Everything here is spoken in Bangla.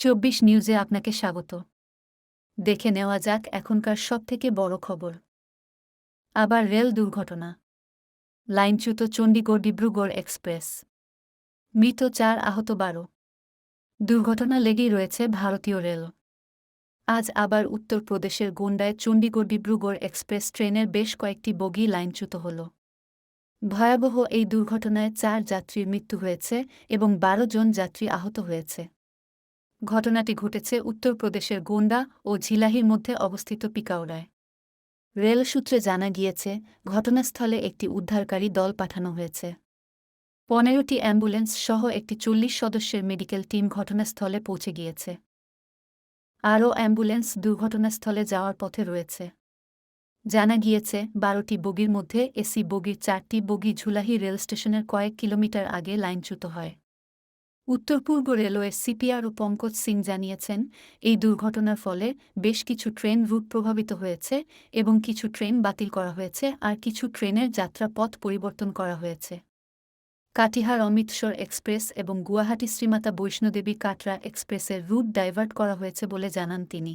চব্বিশ নিউজে আপনাকে স্বাগত। দেখে নেওয়া যাক এখনকার সবথেকে বড় খবর। আবার রেল দুর্ঘটনা। লাইনচ্যুত চণ্ডীগড় ডিব্রুগড় এক্সপ্রেস। মৃত চার আহত বারো। দুর্ঘটনা লেগেই রয়েছে ভারতীয় রেল। আজ আবার উত্তরপ্রদেশের গোন্ডায় চণ্ডীগড় ডিব্রুগড় এক্সপ্রেস ট্রেনের বেশ কয়েকটি বগি লাইনচ্যুত হল। ভয়াবহ এই দুর্ঘটনায় চার যাত্রীর মৃত্যু হয়েছে এবং বারো জন যাত্রী আহত হয়েছে। ঘটনাটি ঘটেছে উত্তরপ্রদেশের গোন্ডা ও ঝিলাহির মধ্যে অবস্থিত পিকাওড়ায় রেল সূত্রে জানা গিয়েছে, ঘটনাস্থলে একটি উদ্ধারকারী দল পাঠানো হয়েছে। পনেরোটি অ্যাম্বুলেন্স সহ একটি চল্লিশ সদস্যের মেডিকেল টিম ঘটনাস্থলে পৌঁছে গিয়েছে। আরও অ্যাম্বুলেন্স দুর্ঘটনাস্থলে যাওয়ার পথে রয়েছে। জানা গিয়েছে, বারোটি বগির মধ্যে এসি বগির চারটি বগি ঝুলাহি রেল স্টেশনের কয়েক কিলোমিটার আগে লাইনচ্যুত হয়। উত্তর পূর্ব রেলওয়ের সিপিআর ও পঙ্কজ সিং জানিয়েছেন, এই দুর্ঘটনার ফলে বেশ কিছু ট্রেন রুট প্রভাবিত হয়েছে এবং কিছু ট্রেন বাতিল করা হয়েছে আর কিছু ট্রেনের যাত্রা পথ পরিবর্তন করা হয়েছে। কাটিহার অমৃতসর এক্সপ্রেস এবং গুয়াহাটি শ্রীমাতা বৈষ্ণোদেবী কাটরা এক্সপ্রেসের রুট ডাইভার্ট করা হয়েছে বলে জানান তিনি।